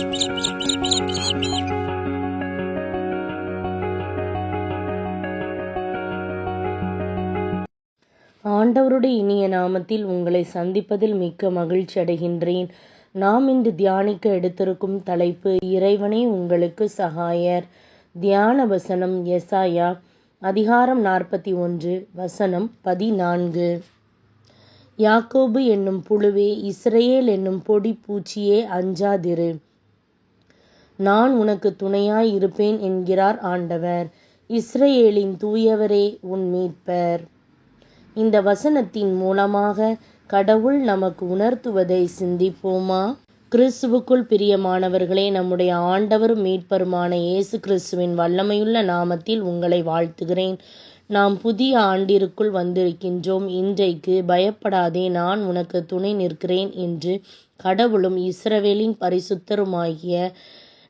ஆண்டவருடைய இனிய நாமத்தில் உங்களை சந்திப்பதில் மிக்க மகிழ்ச்சி அடைகின்றேன். நாம் இன்று தியானிக்க எடுத்திருக்கும் தலைப்பு இறைவனே உங்களுக்கு சகாயர். தியான வசனம் எசாயா அதிகாரம் நாற்பத்தி ஒன்று வசனம் பதினான்கு. யாக்கோபு என்னும் புழுவே இஸ்ரேல் என்னும் பொடி பூச்சியே அஞ்சாதிரு. நான் உனக்கு துணையாய் இருப்பேன் என்கிறார் ஆண்டவர். இஸ்ரேலின் தூயவரே உன் மீட்பர். இந்த வசனத்தின் மூலமாக கடவுள் நமக்கு உணர்த்துவதை சிந்திப்போமா? கிறிஸ்துவுக்குள் பிரியமானவர்களே நம்முடைய ஆண்டவரும் மீட்பருமான இயேசு கிறிஸ்துவின் வல்லமையுள்ள நாமத்தில் உங்களை வாழ்த்துகிறேன். நாம் புதிய ஆண்டிற்குள் வந்திருக்கின்றோம். இன்றைக்கு பயப்படாதே நான் உனக்கு துணை நிற்கிறேன் என்று கடவுளும் இஸ்ரவேலின் பரிசுத்தருமாகிய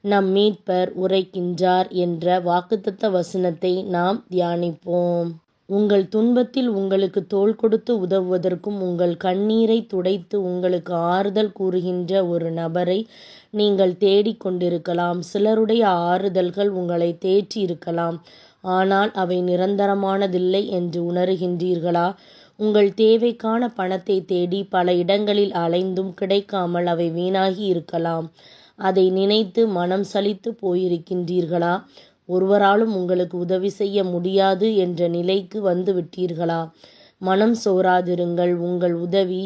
நம் மீட்பர் உரைக்கின்றார் என்ற வாக்குத்தத்த வசனத்தை நாம் தியானிப்போம். உங்கள் துன்பத்தில் உங்களுக்கு தோள் கொடுத்து உதவுவதற்கும் உங்கள் கண்ணீரை துடைத்து உங்களுக்கு ஆறுதல் கூறுகின்ற ஒரு நபரை நீங்கள் தேடிக் கொண்டிருக்கலாம். சிலருடைய ஆறுதல்கள் உங்களை தேற்றி இருக்கலாம். ஆனால் அவை நிரந்தரமானதில்லை என்று உணர்கின்றீர்களா? உங்கள் தேவைக்கான பணத்தை தேடி பல இடங்களில் அலைந்தும் கிடைக்காமல் அவை வீணாகி இருக்கலாம். அதை நினைத்து மனம் சலித்து போயிருக்கின்றீர்களா? ஒருவராலும் உங்களுக்கு உதவி செய்ய முடியாது என்ற நிலைக்கு வந்து விட்டீர்களா? மனம் சோராதிருங்கள். உங்கள் உதவி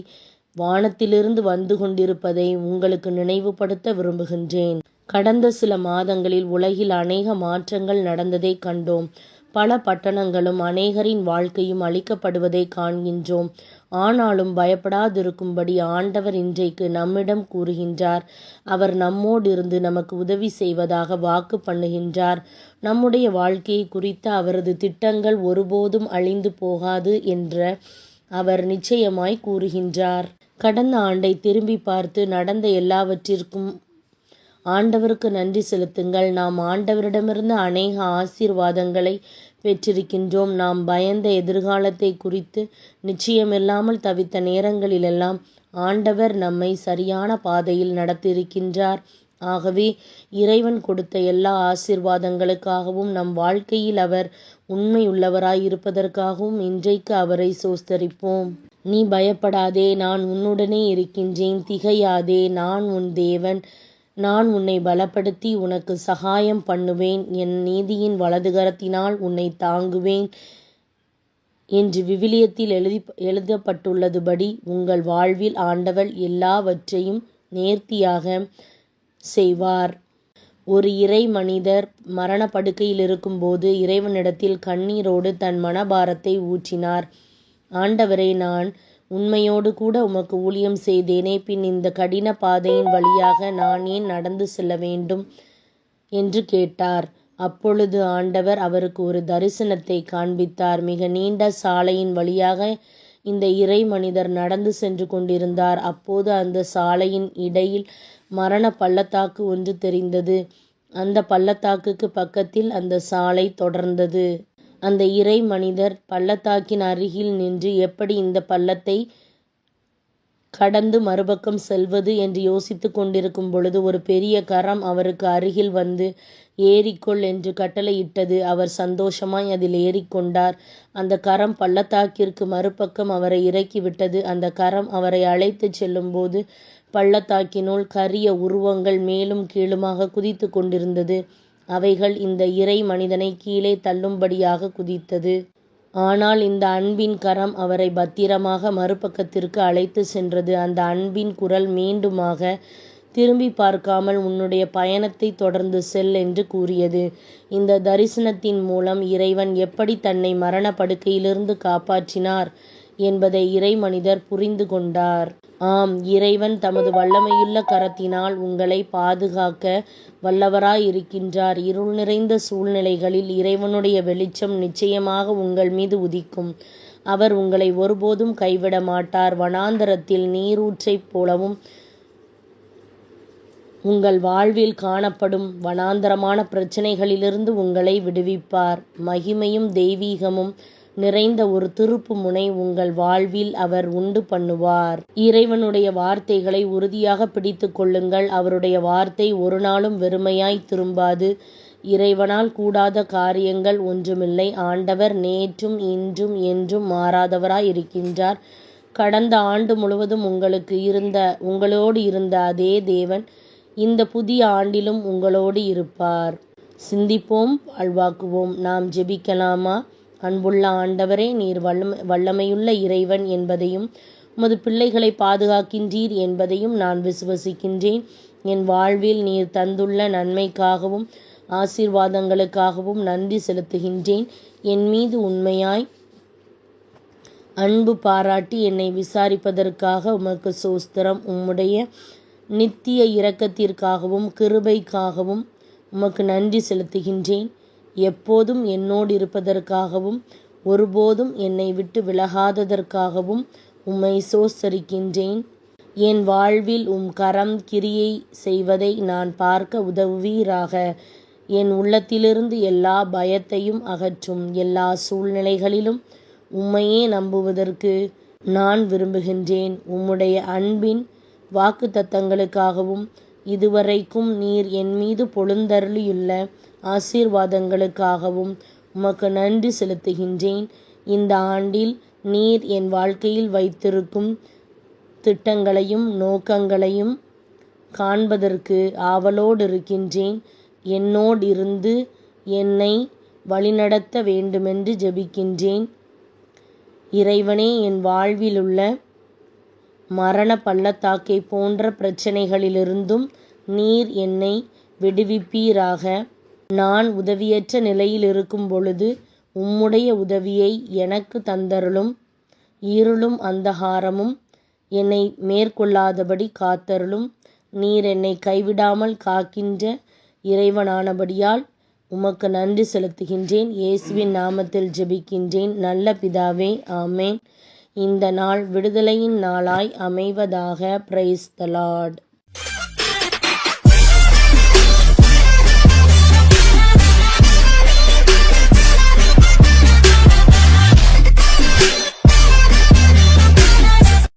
வானத்திலிருந்து வந்து கொண்டிருப்பதை உங்களுக்கு நினைவுபடுத்த விரும்புகின்றேன். கடந்த சில மாதங்களில் உலகில் அநேக மாற்றங்கள் நடந்ததை கண்டோம். பல பட்டணங்களும் அநேகரின் வாழ்க்கையும் அளிக்கப்படுவதை காண்கின்றோம். ஆனாலும் பயப்படாதிருக்கும்படி ஆண்டவர் இன்றைக்கு நம்மிடம் கூறுகின்றார். அவர் நம்மோடு இருந்து நமக்கு உதவி செய்வதாக வாக்கு பண்ணுகின்றார். நம்முடைய வாழ்க்கையை குறித்த அவரது திட்டங்கள் ஒருபோதும் அழிந்து போகாது என்ற அவர் நிச்சயமாய் கூறுகின்றார். கடந்த ஆண்டை திரும்பி பார்த்து நடந்த எல்லாவற்றிற்கும் ஆண்டவருக்கு நன்றி செலுத்துங்கள். நாம் ஆண்டவரிடமிருந்து அநேக ஆசீர்வாதங்களை பெற்றிருக்கின்றோம். நாம் பயந்த எதிர்காலத்தை குறித்து நிச்சயமில்லாமல் தவித்த நேரங்களிலெல்லாம் ஆண்டவர் நம்மை சரியான பாதையில் நடத்தியிருக்கின்றார். ஆகவே இறைவன் கொடுத்த எல்லா ஆசீர்வாதங்களுக்காகவும் நம் வாழ்க்கையில் அவர் உண்மையுள்ளவராய் இருப்பதற்காகவும் இன்றைக்கு அவரை சோஸ்தரிப்போம். நீ பயப்படாதே நான் உன்னுடனே இருக்கின்றேன். திகையாதே நான் உன் தேவன். நான் உன்னை பலப்படுத்தி உனக்கு சகாயம் பண்ணுவேன். என் நீதியின் வலதுகரத்தினால் உன்னை தாங்குவேன் என்று விவிலியத்தில் எழுதி எழுதப்பட்டுள்ளதுபடி உங்கள் வாழ்வில் ஆண்டவர் எல்லாவற்றையும் நேர்த்தியாக செய்வார். ஒரு இறை மனிதர் மரணப்படுக்கையில் இருக்கும்போது இறைவனிடத்தில் கண்ணீரோடு தன் மனபாரத்தை ஊற்றினார். ஆண்டவரை நான் உண்மையோடு கூட உமக்கு ஊழியம் செய்தேனே. பின் இந்த கடின பாதையின் வழியாக நான் ஏன் நடந்து செல்ல வேண்டும் என்று கேட்டார். அப்பொழுது ஆண்டவர் அவருக்கு ஒரு தரிசனத்தை காண்பித்தார். மிக நீண்ட சாலையின் வழியாக இந்த இறை மனிதர் நடந்து சென்று கொண்டிருந்தார். அப்போது அந்த சாலையின் இடையில் மரண பள்ளத்தாக்கு ஒன்று தெரிந்தது. அந்த பள்ளத்தாக்குக்கு பக்கத்தில் அந்த சாலை தொடர்ந்தது. அந்த இறை மனிதர் பள்ளத்தாக்கின் அருகில் நின்று எப்படி இந்த பள்ளத்தை கடந்து மறுபக்கம் செல்வது என்று யோசித்து கொண்டிருக்கும் பொழுது ஒரு பெரிய கரம் அவருக்கு அருகில் வந்து ஏறிக்கொள் என்று கட்டளையிட்டது. அவர் சந்தோஷமாய் அதில் ஏறிக்கொண்டார் அந்த கரம் பள்ளத்தாக்கிற்கு மறுபக்கம் அவரை இறக்கிவிட்டது அந்த கரம் அவரை அழைத்து செல்லும்போது பள்ளத்தாக்கினுள் கரிய உருவங்கள் மேலும் கீழுமாக குதித்து கொண்டிருந்தது. அவைகள் இந்த இறை மனிதனை கீழே தள்ளும்படியாக குதித்தது. ஆனால் இந்த அன்பின் கரம் அவரை பத்திரமாக மறுபக்கத்திற்கு அழைத்து சென்றது. அந்த அன்பின் குரல் மீண்டுமாக திரும்பி பார்க்காமல் உன்னுடைய பயணத்தை தொடர்ந்து செல் என்று கூறியது. இந்த தரிசனத்தின் மூலம் இறைவன் எப்படி தன்னை மரண படுக்கையிலிருந்து காப்பாற்றினார்? என்பதை இறை மனிதர் புரிந்து கொண்டார். ஆம் இறைவன் தமது வல்லமையுள்ள கரத்தினால் உங்களை பாதுகாக்க வல்லவராய் இருக்கின்றார் இருள் நிறைந்த சூழ்நிலைகளில் இறைவனுடைய வெளிச்சம் நிச்சயமாக உங்கள் மீது உதிக்கும். அவர் உங்களை ஒருபோதும் கைவிட மாட்டார். வனாந்தரத்தில் நீரூற்றைப் போலவும் உங்கள் வாழ்வில் காணப்படும் வனாந்தரமான பிரச்சனைகளிலிருந்து உங்களை விடுவிப்பார். மகிமையும் தெய்வீகமும் நிறைந்த ஒரு திருப்பு முனை உங்கள் வாழ்வில் அவர் உண்டு பண்ணுவார். இறைவனுடைய வார்த்தைகளை உறுதியாக பிடித்து கொள்ளுங்கள். அவருடைய வார்த்தை ஒரு நாளும் வெறுமையாய் திரும்பாது. இறைவனால் கூடாத காரியங்கள் ஒன்றுமில்லை. ஆண்டவர் நேற்றும் இன்றும் என்றும் மாறாதவராய் இருக்கின்றார் கடந்த ஆண்டு முழுவதும் உங்களுக்கு இருந்த உங்களோடு இருந்த அதே தேவன் இந்த புதிய ஆண்டிலும் உங்களோடு இருப்பார். சிந்திப்போம் வாழ்வாக்குவோம். நாம் ஜெபிக்கலாமா? அன்புள்ள ஆண்டவரே நீர் வல்லமை வல்லமையுள்ள இறைவன் என்பதையும் உமது பிள்ளைகளை பாதுகாக்கின்றீர் என்பதையும் நான் விசுவசிக்கின்றேன். என் வாழ்வில் நீர் தந்துள்ள நன்மைக்காகவும் ஆசீர்வாதங்களுக்காகவும் நன்றி செலுத்துகின்றேன். என் மீது உண்மையாய் அன்பு பாராட்டி என்னை விசாரிப்பதற்காக உமக்கு சோஸ்திரம் உம்முடைய நித்திய இரக்கத்திற்காகவும் கிருபைக்காகவும் உமக்கு நன்றி செலுத்துகின்றேன். எப்போதும் என்னோடு இருப்பதற்காகவும் ஒருபோதும் என்னை விட்டு விலகாததற்காகவும் உம்மை சோஸ்தரிக்கின்றேன் என் வாழ்வில் உம் கரம் கிரியை செய்வதை நான் பார்க்க உதவுவீராக. என் உள்ளத்திலிருந்து எல்லா பயத்தையும் அகற்றும் எல்லா சூழ்நிலைகளிலும் உம்மையே நம்புவதற்கு நான் விரும்புகின்றேன். உம்முடைய அன்பின் வாக்கு தத்தங்களுக்காகவும் இதுவரைக்கும் நீர் என் மீது பொழுந்தருளியுள்ள ஆசீர்வாதங்களுக்காகவும் உமக்கு நன்றி செலுத்துகின்றேன். இந்த ஆண்டில் நீர் என் வாழ்க்கையில் வைத்திருக்கும் திட்டங்களையும் நோக்கங்களையும் காண்பதற்கு ஆவலோடு இருக்கின்றேன். என்னோடிருந்து என்னை வழிநடத்த வேண்டுமென்று ஜெபிக்கின்றேன். இறைவனே என் வாழ்விலுள்ள மரண பள்ளத்தாக்கை போன்ற பிரச்சனைகளிலிருந்தும் நீர் என்னை விடுவிப்பீராக. நான் உதவியற்ற நிலையில் இருக்கும் பொழுது உம்முடைய உதவியை எனக்கு தந்தருளும் இருளும் அந்தகாரமும் என்னை மேற்கொள்ளாதபடி காத்தருளும். நீர் என்னை கைவிடாமல் காக்கின்ற இறைவனானபடியால் உமக்கு நன்றி செலுத்துகின்றேன். இயேசுவின் நாமத்தில் ஜெபிக்கின்றேன். நல்ல பிதாவே ஆமேன். இந்த நாள் விடுதலையின் நாளாய் அமைவதாக பிரைஸ் த லார்ட்.